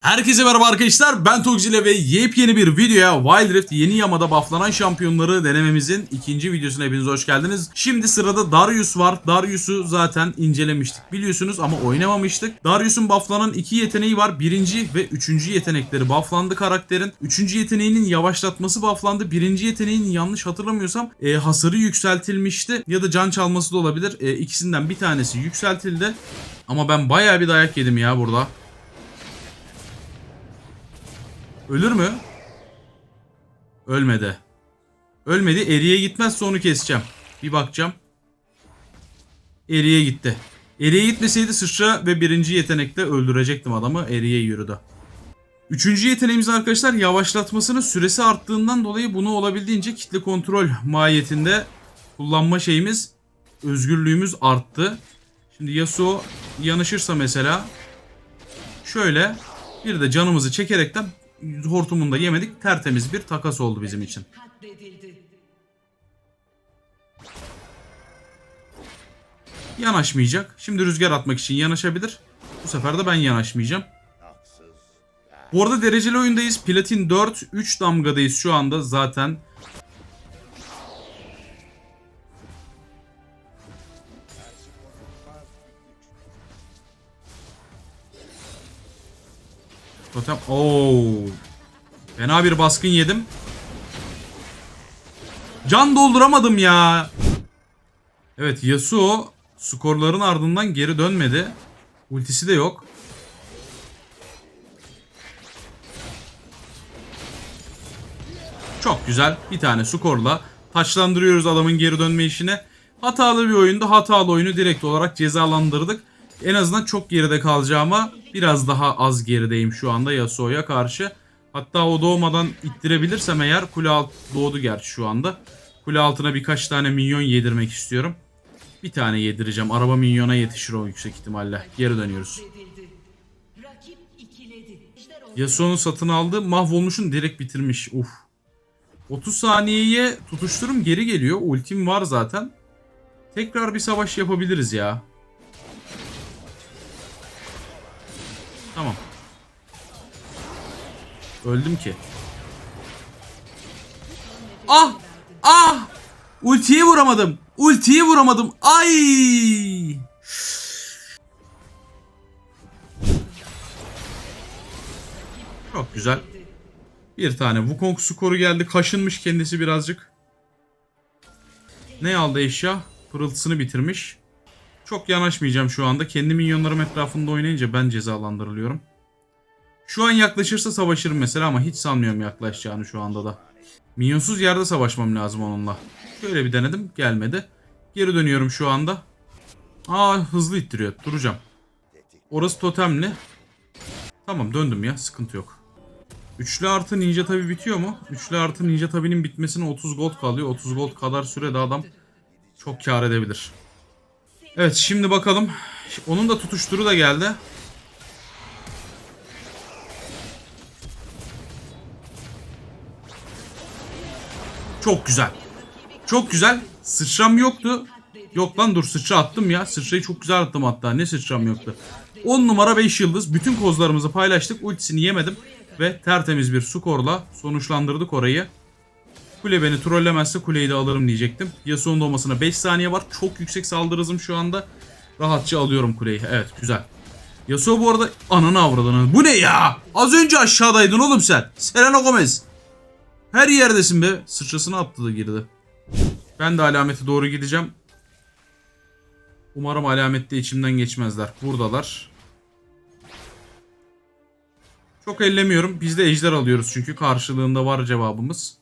Herkese merhaba arkadaşlar ben Togzile ve yepyeni bir videoya Wild Rift yeni yamada bufflanan şampiyonları denememizin ikinci videosuna hepiniz hoş geldiniz. Şimdi sırada Darius var. Darius'u zaten incelemiştik biliyorsunuz ama oynamamıştık. Darius'un bufflanan iki yeteneği var. Birinci ve üçüncü yetenekleri bufflandı karakterin. Üçüncü yeteneğinin yavaşlatması bufflandı. Birinci yeteneğinin yanlış hatırlamıyorsam e, hasarı yükseltilmişti ya da can çalması da olabilir. E, ikisinden bir tanesi yükseltildi. Ama ben bayağı bir dayak yedim ya burada. Ölür mü? Ölmedi. Ölmedi. Eriye gitmezse onu keseceğim. Bir bakacağım. Eriye gitti. Eriye gitmeseydi sıçra ve birinci yetenekle öldürecektim adamı. Eriye yürüdü. Üçüncü yeteneğimiz arkadaşlar yavaşlatmasının süresi arttığından dolayı bunu olabildiğince kitle kontrol mahiyetinde kullanma şeyimiz özgürlüğümüz arttı. Şimdi Yasuo yanışırsa mesela şöyle bir de canımızı çekerekten hortumunu da yemedik. Tertemiz bir takas oldu bizim için. Yanaşmayacak. Şimdi rüzgar atmak için yanaşabilir. Bu sefer de ben yanaşmayacağım. Bu arada dereceli oyundayız. Platin 4, 3 damgadayız şu anda zaten. Totem. Oo. Fena bir baskın yedim. Can dolduramadım ya. Evet Yasuo skorların ardından geri dönmedi. Ultisi de yok. Çok güzel. Bir tane skorla taçlandırıyoruz adamın geri dönme işini. Hatalı bir oyundu. Hatalı oyunu direkt olarak cezalandırdık. En azından çok geride kalacağıma biraz daha az gerideyim şu anda Yasuo'ya karşı. Hatta o doğmadan ittirebilirsem eğer kule alt doğdu gerçi şu anda. Kule altına birkaç tane minyon yedirmek istiyorum. Bir tane yedireceğim. Araba minyona yetişir o yüksek ihtimalle. Geri dönüyoruz. Yasuo'nun satın aldığı mahvolmuşun direkt bitirmiş. Uf. 30 saniyeye tutuşturum geri geliyor. Ultim var zaten. Tekrar bir savaş yapabiliriz ya. Tamam. Öldüm ki. Ah! Ah! Ultiyi vuramadım. Ultiyi vuramadım. Ay! Çok güzel. Bir tane Wukong skoru geldi. Kaşınmış kendisi birazcık. Ne aldı eşya? Pırıltısını bitirmiş. Çok yanaşmayacağım şu anda. Kendi minyonlarım etrafında oynayınca ben cezalandırılıyorum. Şu an yaklaşırsa savaşırım mesela ama hiç sanmıyorum yaklaşacağını şu anda da. Minyonsuz yerde savaşmam lazım onunla. Şöyle bir denedim. Gelmedi. Geri dönüyorum şu anda. Aa hızlı ittiriyor. Duracağım. Orası totemli. Tamam döndüm ya. Sıkıntı yok. Üçlü artı ninja tabi bitiyor mu? Üçlü artı ninja tabinin bitmesine 30 gold kalıyor. 30 gold kadar sürede adam çok kar edebilir. Evet şimdi bakalım. Onun da tutuşturu da geldi. Çok güzel. Çok güzel. Sıçram yoktu. Yok lan dur sıçra attım ya. Sıçrayı çok güzel attım hatta. Ne sıçram yoktu. 10 numara 5 yıldız. Bütün kozlarımızı paylaştık. Ultisini yemedim. Ve tertemiz bir skorla sonuçlandırdık orayı. Kule beni trollemezse kuleyi de alırım diyecektim. Yasuo'nun doğmasına 5 saniye var. Çok yüksek saldırı hızım şu anda. Rahatça alıyorum kuleyi. Evet güzel. Yasuo bu arada ananı avradını. Bu ne ya? Az önce aşağıdaydın oğlum sen. Selena Gomez. Her yerdesin be. Sıçrasını attı da girdi. Ben de alamete doğru gideceğim. Umarım alamette içimden geçmezler. Buradalar. Çok ellemiyorum. Biz de ejder alıyoruz çünkü karşılığında var cevabımız.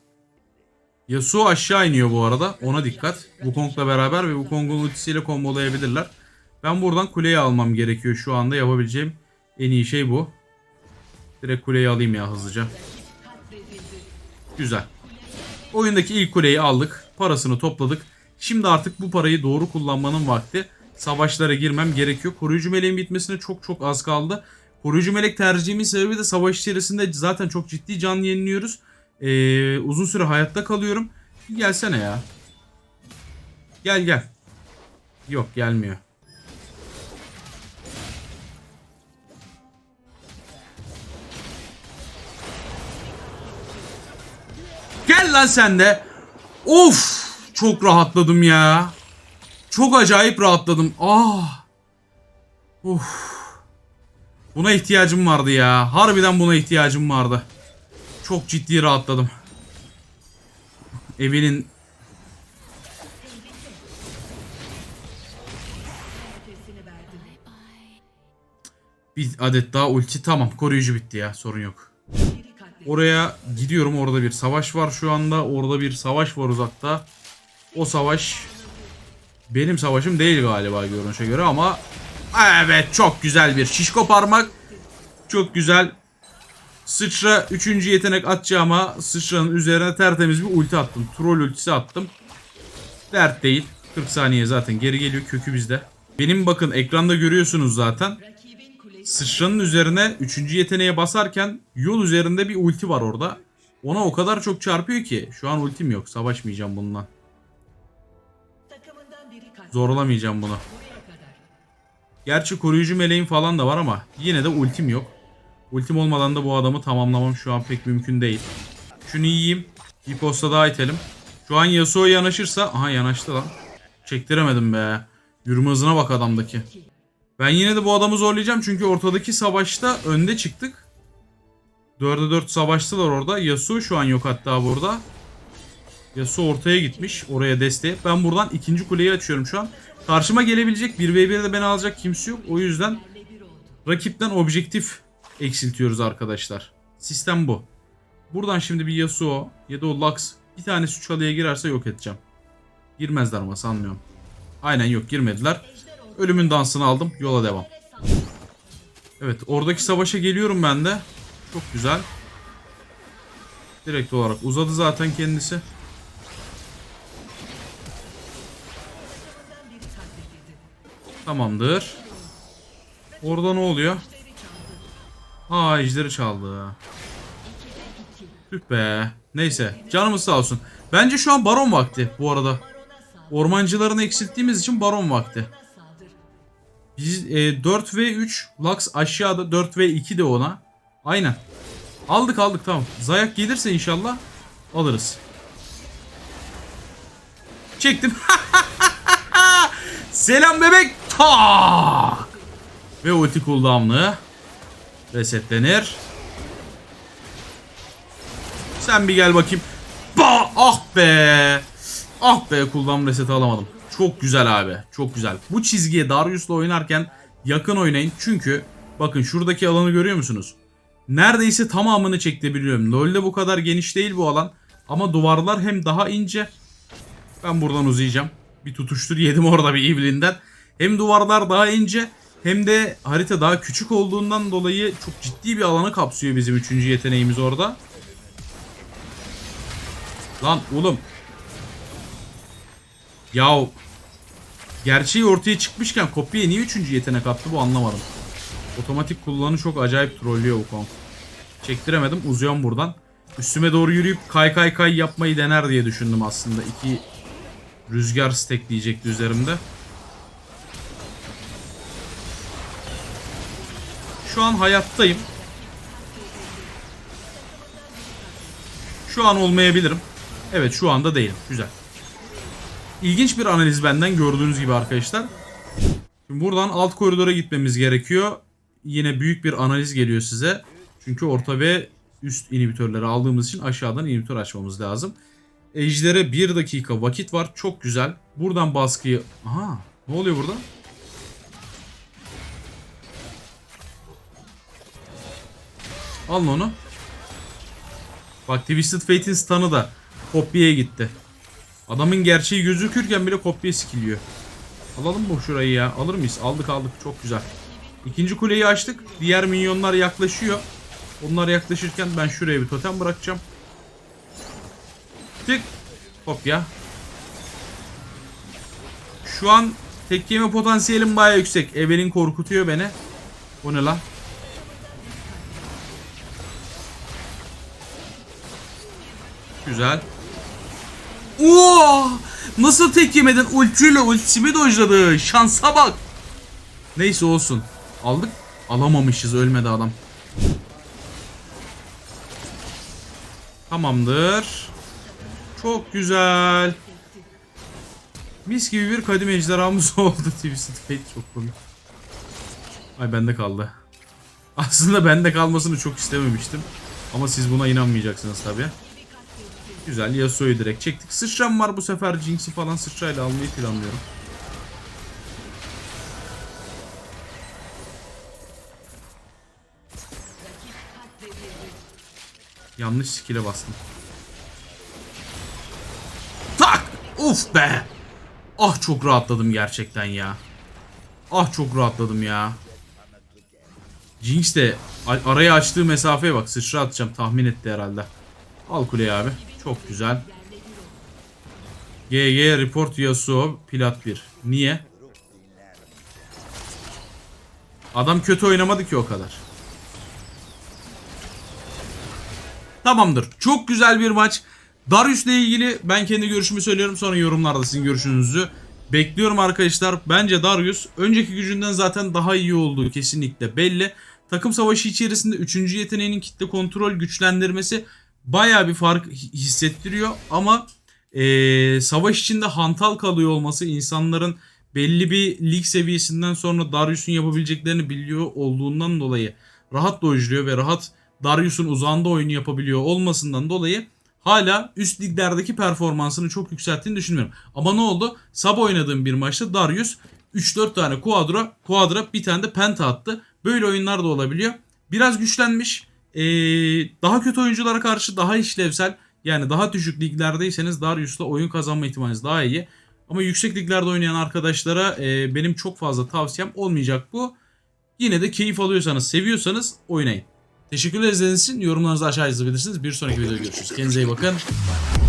Yasuo aşağı iniyor bu arada. Ona dikkat. Wukong'la beraber ve Wukong'un ultisiyle kombolayabilirler. Ben buradan kuleyi almam gerekiyor şu anda. Yapabileceğim en iyi şey bu. Direkt kuleyi alayım ya hızlıca. Güzel. Oyundaki ilk kuleyi aldık. Parasını topladık. Şimdi artık bu parayı doğru kullanmanın vakti. Savaşlara girmem gerekiyor. Koruyucu meleğin bitmesine çok çok az kaldı. Koruyucu melek tercihimin sebebi de savaş içerisinde zaten çok ciddi can yeniliyoruz. Ee, uzun süre hayatta kalıyorum. Gelsene ya. Gel gel. Yok gelmiyor. Gel lan sen de. Of çok rahatladım ya. Çok acayip rahatladım. Ah. Of. Buna ihtiyacım vardı ya. Harbiden buna ihtiyacım vardı. Çok ciddi rahatladım. Evelin bir adet daha ulti tamam koruyucu bitti ya sorun yok. Oraya gidiyorum orada bir savaş var şu anda orada bir savaş var uzakta. O savaş benim savaşım değil galiba görünüşe göre ama evet çok güzel bir şişko parmak. Çok güzel. Sıçra 3. yetenek atacağıma sıçranın üzerine tertemiz bir ulti attım. Troll ultisi attım. Dert değil. 40 saniye zaten geri geliyor kökü bizde. Benim bakın ekranda görüyorsunuz zaten. Sıçranın üzerine 3. yeteneğe basarken yol üzerinde bir ulti var orada. Ona o kadar çok çarpıyor ki. Şu an ultim yok. Savaşmayacağım bununla. Zorlamayacağım bunu. Gerçi koruyucu meleğim falan da var ama yine de ultim yok. Ultim olmadan da bu adamı tamamlamam şu an pek mümkün değil. Şunu yiyeyim. Bir posta daha itelim. Şu an Yasuo yanaşırsa... Aha yanaştı lan. Çektiremedim be. Yürüme hızına bak adamdaki. Ben yine de bu adamı zorlayacağım çünkü ortadaki savaşta önde çıktık. 4'e 4 savaştılar orada. Yasuo şu an yok hatta burada. Yasuo ortaya gitmiş. Oraya desteğe. Ben buradan ikinci kuleyi açıyorum şu an. Karşıma gelebilecek 1v1'de beni alacak kimse yok. O yüzden rakipten objektif eksiltiyoruz arkadaşlar. Sistem bu. Buradan şimdi bir Yasuo ya da o Lux bir tanesi çalıya girerse yok edeceğim. Girmezler ama sanmıyorum. Aynen yok girmediler. Ölümün dansını aldım. Yola devam. Evet oradaki savaşa geliyorum ben de. Çok güzel. Direkt olarak uzadı zaten kendisi. Tamamdır. Orada ne oluyor? Aa ejderi çaldı. Tüh be. Neyse canımız sağ olsun. Bence şu an baron vakti bu arada. Ormancılarını eksilttiğimiz için baron vakti. Biz e, 4 v 3 Lux aşağıda 4 v 2 de ona. Aynen. Aldık aldık tamam. Zayak gelirse inşallah alırız. Çektim. Selam bebek. Tak. Ve ulti cooldown'ı resetlenir. Sen bir gel bakayım. Ba! Ah be. Ah be cooldown reset alamadım. Çok güzel abi. Çok güzel. Bu çizgiye Darius'la oynarken yakın oynayın. Çünkü bakın şuradaki alanı görüyor musunuz? Neredeyse tamamını çekebiliyorum. LoL'de bu kadar geniş değil bu alan. Ama duvarlar hem daha ince. Ben buradan uzayacağım. Bir tutuştur yedim orada bir Evelyn'den. Hem duvarlar daha ince hem de harita daha küçük olduğundan dolayı çok ciddi bir alanı kapsıyor bizim üçüncü yeteneğimiz orada. Lan oğlum. Yahu. Gerçeği ortaya çıkmışken kopyaya niye üçüncü yetenek attı bu anlamadım. Otomatik kullanı çok acayip trollüyor bu Kong. Çektiremedim uzuyorum buradan. Üstüme doğru yürüyüp kay kay kay yapmayı dener diye düşündüm aslında. İki rüzgar stack diyecekti üzerimde. Şu an hayattayım. Şu an olmayabilirim. Evet şu anda değilim. Güzel. İlginç bir analiz benden gördüğünüz gibi arkadaşlar. Şimdi buradan alt koridora gitmemiz gerekiyor. Yine büyük bir analiz geliyor size. Çünkü orta ve üst inhibitörleri aldığımız için aşağıdan inhibitör açmamız lazım. Ejder'e 1 dakika vakit var. Çok güzel. Buradan baskıyı... Aha ne oluyor burada? Alın onu. Bak Twisted Fate'in stun'ı da kopyaya gitti. Adamın gerçeği gözükürken bile kopya skilliyor. Alalım mı şurayı ya? Alır mıyız? Aldık aldık. Çok güzel. İkinci kuleyi açtık. Diğer minyonlar yaklaşıyor. Onlar yaklaşırken ben şuraya bir totem bırakacağım. Tık. Kopya. Şu an tek yeme potansiyelim baya yüksek. Evelyn korkutuyor beni. O ne lan? Güzel. Oo! Nasıl tek yemeden ultiyle ultisimi dojladı. Şansa bak. Neyse olsun. Aldık. Alamamışız ölmedi adam. Tamamdır. Çok güzel. Mis gibi bir kadim ejderhamız oldu Twisted Fate çok komik. Ay bende kaldı. Aslında bende kalmasını çok istememiştim. Ama siz buna inanmayacaksınız tabi. Güzel Yasuo'yu direkt çektik. Sıçram var bu sefer Jinx'i falan sıçrayla almayı planlıyorum. Yanlış skill'e bastım. Tak! Uf be! Ah çok rahatladım gerçekten ya. Ah çok rahatladım ya. Jinx de araya açtığı mesafeye bak sıçra atacağım tahmin etti herhalde. Al kuleyi abi. Çok güzel. GG report Yasuo plat 1. Niye? Adam kötü oynamadı ki o kadar. Tamamdır. Çok güzel bir maç. Darius'la ilgili ben kendi görüşümü söylüyorum. Sonra yorumlarda sizin görüşünüzü bekliyorum arkadaşlar. Bence Darius önceki gücünden zaten daha iyi olduğu kesinlikle belli. Takım savaşı içerisinde 3. yeteneğinin kitle kontrol güçlendirmesi baya bir fark hi- hissettiriyor. Ama eee, savaş içinde hantal kalıyor olması insanların belli bir lig seviyesinden sonra Darius'un yapabileceklerini biliyor olduğundan dolayı rahat dojluyor ve rahat Darius'un uzağında oyunu yapabiliyor olmasından dolayı hala üst liglerdeki performansını çok yükselttiğini düşünmüyorum. Ama ne oldu? Sab oynadığım bir maçta Darius 3-4 tane quadra, quadra bir tane de penta attı. Böyle oyunlar da olabiliyor. Biraz güçlenmiş. Ee, daha kötü oyunculara karşı daha işlevsel yani daha düşük liglerdeyseniz Darius'la oyun kazanma ihtimaliniz daha iyi. Ama yüksek liglerde oynayan arkadaşlara e, benim çok fazla tavsiyem olmayacak bu. Yine de keyif alıyorsanız, seviyorsanız oynayın. Teşekkürler izlediğiniz için. Yorumlarınızı aşağı yazabilirsiniz. Bir sonraki videoda görüşürüz. Kendinize iyi bakın. A